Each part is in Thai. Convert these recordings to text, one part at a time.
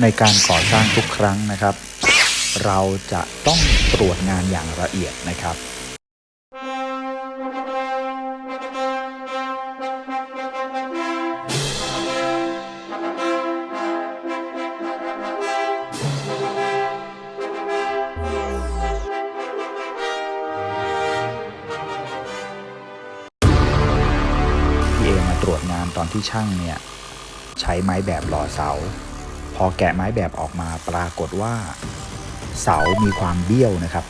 ในการก่อสร้างทุกครั้งนะครับ เราจะต้องตรวจงานอย่างละเอียดนะครับพี่เอมาตรวจงานตอนที่ช่างเนี่ย ใช้ไม้แบบหล่อเสา อแกะไม้แบบออกมาปรากฏว่าเสามีความเบี้ยวนะครับ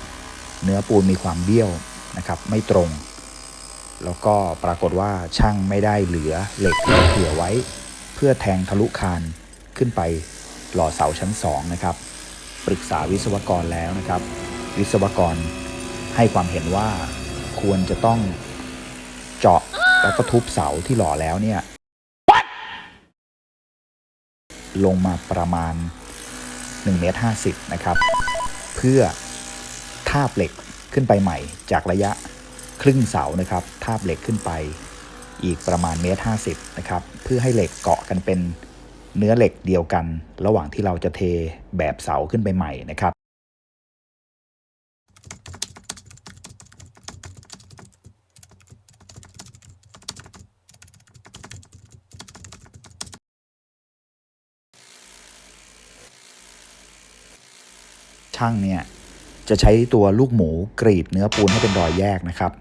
เนื้อปูนมีความเบี้ยวนะครับ ไม่ตรง แล้วก็ปรากฏว่าช่างไม่ได้เหลือเหล็กที่เผื่อไว้ เพื่อแทงทะลุคานขึ้นไปหล่อเสาชั้นสองนะครับปรึกษาวิศวกรแล้วนะครับ วิศวกรให้ความเห็นว่าควรจะต้องเจาะแล้วก็ทุบเสาที่หล่อแล้วเนี่ย ลงมาประมาณ1เมตร50นะครับ เพื่อทาบเหล็กขึ้นไปใหม่ จากระยะครึ่งเสานะครับทาบเหล็กขึ้นไปอีกประมาณเมตร50นะครับเพื่อให้เหล็กเกาะกันเป็นเนื้อเหล็กเดียวกัน ระหว่างที่เราจะเทแบบเสาขึ้นไปใหม่นะครับ ช่างเนี่ยจะใช้ตัวลูกหมูกรีดเนื้อปูนให้เป็นรอยแยกนะครับ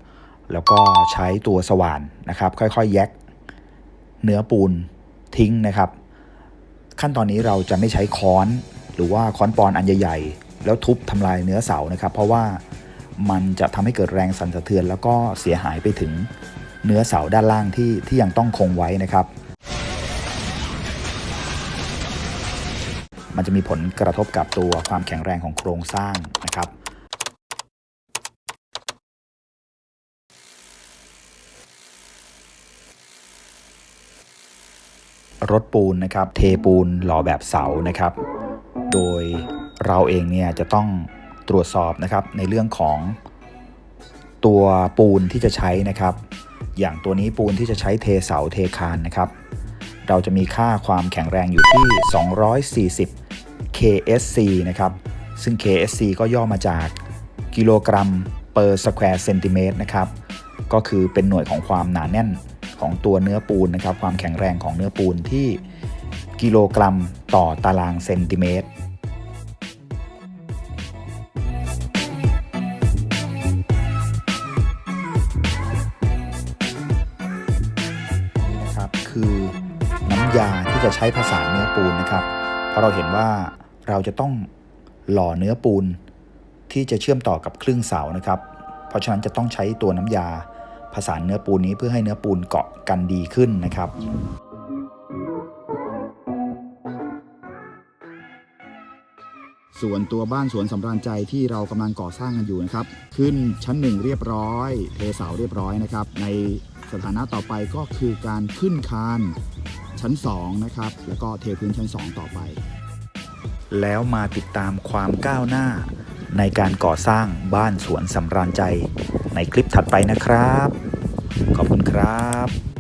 แล้วก็ใช้ตัวสว่านนะครับ ค่อยๆ แยกเนื้อปูนทิ้งนะครับ ขั้นตอนนี้เราจะไม่ใช้ค้อนหรือว่าค้อนปอนอันใหญ่ๆ แล้วทุบทำลายเนื้อเสานะครับ เพราะว่ามันจะทำให้เกิดแรงสั่นสะเทือน แล้วก็เสียหายไปถึงเนื้อเสาด้านล่างที่ที่ยังต้องคงไว้นะครับ มันจะมีผลกระทบกับตัวความแข็งแรงของโครงสร้างนะครับรถปูนนะครับ เทปูนหล่อแบบเสานะครับ โดยเราเองเนี่ยจะต้องตรวจสอบนะครับในเรื่องของตัวปูนที่จะใช้นะครับ อย่างตัวนี้ปูนที่จะใช้เทเสาเทคานนะครับ เราจะมีค่าความแข็งแรงอยู่ที่ 240 KSC นะครับ ซึ่ง KSC ก็ย่อมาจากกิโลกรัม per square centimeter นะครับ ก็คือเป็นหน่วยของความหนาแน่นของตัวเนื้อปูนนะครับ ความแข็งแรงของเนื้อปูนที่กิโลกรัมต่อตารางเซนติเมตรนี่นะครับคือน้ำยาที่จะใช้ผสานเนื้อปูนนะครับ เพราะเราเห็นว่า เราจะต้องหล่อเนื้อปูนที่จะเชื่อมต่อกับครึ่งเสานะครับ เพราะฉะนั้นจะต้องใช้ตัวน้ำยาผสานเนื้อปูนนี้เพื่อให้เนื้อปูนเกาะกันดีขึ้นนะครับ ส่วนตัวบ้านสวนสำราญใจที่เรากำลังก่อสร้างกันอยู่นะครับ ขึ้นชั้นหนึ่งเรียบร้อย เทเสาเรียบร้อยนะครับ ในสถานะต่อไปก็คือการขึ้นคานชั้น2นะครับแล้วก็เทพื้นชั้น 2 ต่อไป แล้วมาติดตามความก้าวหน้า ในการก่อสร้างบ้านสวนสำราญใจ ในคลิปถัดไปนะครับ ขอบคุณครับ